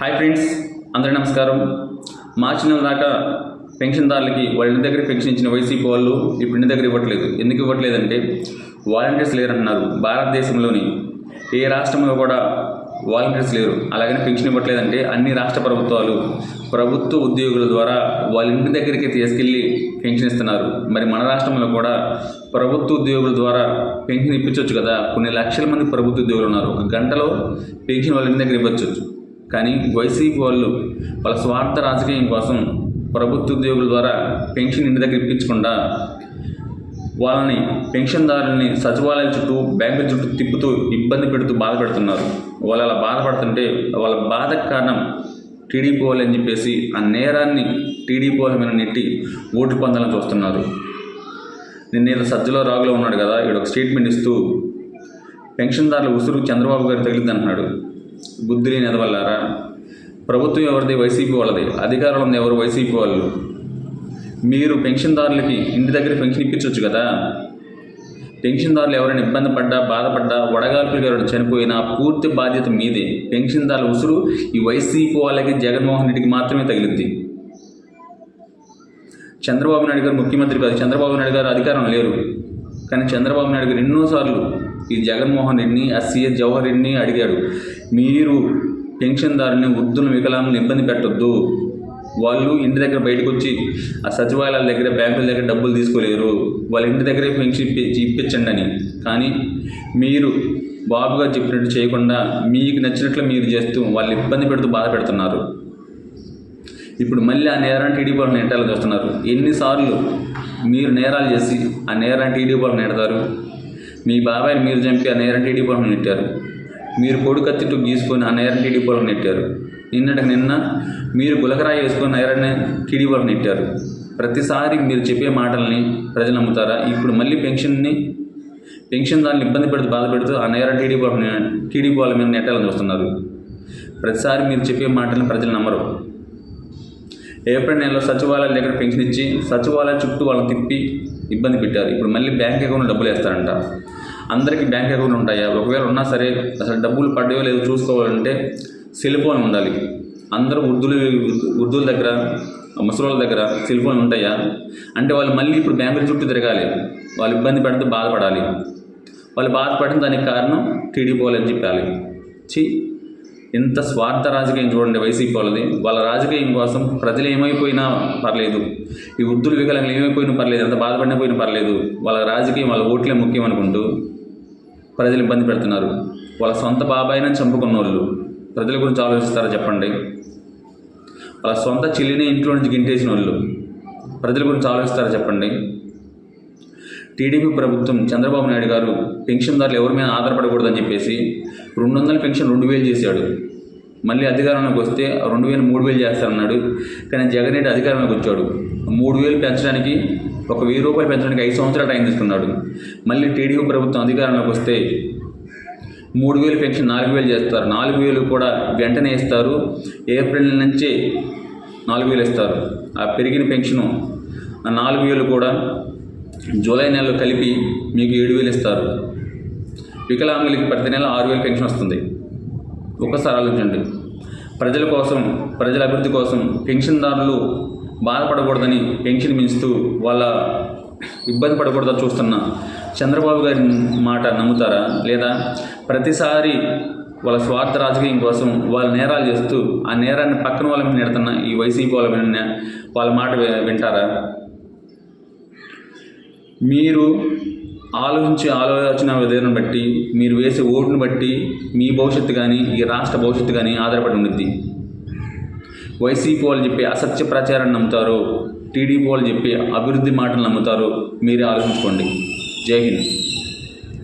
Hi friends అందరి నమస్కారం. మార్చి నెల దాకా పెన్షన్దారులకి వాళ్ళ ఇంటి దగ్గర పెన్షన్ ఇచ్చిన వైసీపీ వాళ్ళు ఇప్పుడు ఇంటి దగ్గర ఇవ్వట్లేదు. ఎందుకు ఇవ్వట్లేదంటే వాలంటీర్స్ లేరంటున్నారు భారతదేశంలోని ఏ రాష్ట్రంలో కూడా వాలంటీర్స్ లేరు. అలాగని పెన్షన్ ఇవ్వట్లేదంటే అన్ని రాష్ట్ర ప్రభుత్వాలు ప్రభుత్వ ఉద్యోగుల ద్వారా వాళ్ళ ఇంటి దగ్గరికి తీసుకెళ్ళి పెన్షన్ ఇస్తున్నారు. మరి మన రాష్ట్రంలో కూడా ప్రభుత్వ ఉద్యోగుల ద్వారా పెన్షన్ ఇప్పించవచ్చు కదా. కొన్ని లక్షల మంది ప్రభుత్వ ఉద్యోగులు ఉన్నారు. ఒక గంటలో పెన్షన్ వాళ్ళ ఇంటి దగ్గర ఇవ్వచ్చు. కానీ వైసీపీ వాళ్ళు వాళ్ళ స్వార్థ రాజకీయం కోసం ప్రభుత్వ ఉద్యోగుల ద్వారా పెన్షన్ ఇంటి దగ్గర ఇప్పించకుండా వాళ్ళని పెన్షన్దారుల్ని సచివాలయం చుట్టూ బ్యాంకుల చుట్టూ తిప్పుతూ ఇబ్బంది పెడుతూ బాధపెడుతున్నారు. వాళ్ళు అలా బాధపడుతుంటే వాళ్ళ బాధకు కారణం టీడీపీ వాళ్ళు అని చెప్పేసి ఆ నేరాన్ని టీడీపీ వాళ్ళ మీద నెట్టి ఓట్లు పొందాలని చూస్తున్నారు. నిన్న సజ్జలో రాగులో ఉన్నాడు కదా ఇక్కడ ఒక స్టేట్మెంట్ ఇస్తూ పెన్షన్దారుల ఉసురు చంద్రబాబు గారు తగిలింది అంటున్నాడు. బుద్ధి లేని ఎదవల్లారా ప్రభుత్వం ఎవరిది? వైసీపీ వాళ్ళది. అధికారంలో ఉంది ఎవరు? వైసీపీ వాళ్ళు. మీరు పెన్షన్దారులకి ఇంటి దగ్గర పెన్షన్ ఇప్పించవచ్చు కదా? పెన్షన్దారులు ఎవరైనా ఇబ్బంది పడ్డా బాధపడ్డా వడగాల్పులు ఎవరైనా చనిపోయినా పూర్తి బాధ్యత మీదే. పెన్షన్దారుల ఉసురు ఈ వైసీపీ వాళ్ళకి జగన్మోహన్ రెడ్డికి మాత్రమే తగిలింది చంద్రబాబు నాయుడు గారు ముఖ్యమంత్రి కాదు. చంద్రబాబు నాయుడు గారు అధికారం లేరు. కానీ చంద్రబాబు నాయుడు గారు ఎన్నోసార్లు ఈ జగన్మోహన్ రెడ్డిని ఆ సీఎస్ జవహర్ రెడ్డిని అడిగాడు. మీరు పెన్షన్దారుని వృద్ధులను వికలాంగులను ఇబ్బంది పెట్టొద్దు. వాళ్ళు ఇంటి దగ్గర బయటకు వచ్చి ఆ సచివాలయాల దగ్గర బ్యాంకుల దగ్గర డబ్బులు తీసుకోలేరు. వాళ్ళ ఇంటి దగ్గరే పెన్షన్ ఇప్పి ఇప్పించండి అని. కానీ మీరు బాబుగా చెప్పినట్టు చేయకుండా మీకు నచ్చినట్లు మీరు చేస్తూ వాళ్ళు ఇబ్బంది పెడుతూ బాధ పెడుతున్నారు. ఇప్పుడు మళ్ళీ ఆ నేరాన్ని టీడీపీ వాళ్ళు నెట్టాలని చూస్తున్నారు. ఎన్నిసార్లు మీరు నేరాలు చేసి ఆ నేరాన్ని టీడీపీ వాళ్ళు నెడతారు? మీ బాబాయిని మీరు చంపి ఆ నేరం టీడీ పొలం నెట్టారు. మీరు పొడి కత్తిట్టు గీసుకొని ఆ నేరం టీడీ పొలం నెట్టారు. నిన్నటి నిన్న మీరు గులకరాయి వేసుకొని నేరాన్ని టీడీ పొలం నెట్టారు. ప్రతిసారి మీరు చెప్పే మాటల్ని ప్రజలు నమ్ముతారా? ఇప్పుడు మళ్ళీ పెన్షన్ని పెన్షన్ దాన్ని ఇబ్బంది పెడుతూ బాధ పెడుతూ ఆ నేరం టీడీ వాళ్ళని వాళ్ళ మీద నెట్టాలని చూస్తున్నారు. ప్రతిసారి మీరు చెప్పే మాటలను ప్రజలు నమ్మరు. ఏప్రిల్ నెలలో సచివాలయం దగ్గర పెన్షన్ ఇచ్చి సచివాలయం చుట్టూ వాళ్ళని తిప్పి ఇబ్బంది పెట్టారు. ఇప్పుడు మళ్ళీ బ్యాంక్ అకౌంట్లో డబ్బులు వేస్తారంట. అందరికీ బ్యాంక్ అకౌంట్ ఉంటాయా? ఒకవేళ ఉన్నా సరే అసలు డబ్బులు పడ్డాయో లేదో చూసుకోవాలంటే సెల్ ఫోన్ ఉండాలి. అందరూ వృద్ధులు వృద్ధుల దగ్గర ముసలి దగ్గర సెల్ ఫోన్ ఉంటాయా? అంటే వాళ్ళు మళ్ళీ ఇప్పుడు బ్యాంకుల చుట్టూ తిరగాలి. వాళ్ళు ఇబ్బంది పడితే బాధపడాలి. వాళ్ళు బాధపడిన దానికి కారణం టీడీపీ వాళ్ళని చెప్పాలి. చి ఇంత స్వార్థ రాజకీయం చూడండి వైసీపీ వాళ్ళది. వాళ్ళ రాజకీయం కోసం ప్రజలు ఏమైపోయినా పర్లేదు. ఈ వృద్ధులు వికలాంగులు ఏమైపోయినా పర్లేదు. ఎంత బాధపడినా పోయినా పర్లేదు. వాళ్ళ రాజకీయం వాళ్ళ ఓట్లే ముఖ్యం అనుకుంటూ ప్రజలు ఇబ్బంది పెడుతున్నారు. వాళ్ళ సొంత బాబాయిని చంపుకున్న వాళ్ళు ప్రజల గురించి ఆలోచిస్తారా చెప్పండి. వాళ్ళ సొంత చెల్లిని ఇంట్లో నుంచి గింటేసిన వాళ్ళు ప్రజల గురించి ఆలోచిస్తారా చెప్పండి. టీడీపీ ప్రభుత్వం చంద్రబాబు నాయుడు గారు పెన్షన్దారులు ఎవరి మీద ఆధారపడకూడదని చెప్పేసి రెండు వందల పెన్షన్ రెండు వేలు చేశాడు. మళ్ళీ అధికారంలోకి వస్తే రెండు వేలు మూడు వేలు చేస్తారన్నాడు కానీ జగన్ రెడ్డి అధికారంలోకి వచ్చాడు. మూడు వేలు పెంచడానికి ఒక వెయ్యి రూపాయలు పెంచడానికి ఐదు సంవత్సరాలు టైం తీసుకున్నాడు. మళ్ళీ టీడీపీ ప్రభుత్వం అధికారంలోకి వస్తే మూడు వేలు పెన్షన్ నాలుగు వేలు చేస్తారు. నాలుగు వేలు కూడా వెంటనే ఇస్తారు. ఏప్రిల్ నుంచే నాలుగు వేలు ఇస్తారు. ఆ పెరిగిన పెన్షను ఆ నాలుగు వేలు కూడా జూలై నెలలో కలిపి మీకు ఏడు వేలు ఇస్తారు. వికలాంగులకి ప్రతి నెల ఆరు వేలు పెన్షన్ వస్తుంది. ఒక్కసారి ఆలోచించండి. ప్రజల కోసం ప్రజల అభివృద్ధి కోసం పెన్షన్దారులు బాధపడకూడదని పెన్షన్ పెంచుతూ వాళ్ళ ఇబ్బంది పడకూడదని చూస్తున్న చంద్రబాబు గారి మాట నమ్ముతారా? లేదా ప్రతిసారి వాళ్ళ స్వార్థ రాజకీయం కోసం వాళ్ళ నేరాలు చేస్తూ ఆ నేరాన్ని పక్కన వాళ్ళ మీద నెడుతున్న ఈ వైసీపీ వాళ్ళ మీద వాళ్ళ మాట వింటారా? మీరు ఆలోచించే ఆలోచన విధానం బట్టి మీరు వేసే ఓటును బట్టి మీ భవిష్యత్తు కానీ ఈ రాష్ట్ర భవిష్యత్తు కానీ ఆధారపడి ఉండిద్ది. వైసీపీ వాళ్ళు చెప్పే అసత్య ప్రచారాన్ని నమ్ముతారో టీడీపీ వాళ్ళు చెప్పే అభివృద్ధి మాటలు నమ్ముతారో మీరే ఆలోచించుకోండి. జై హింద్.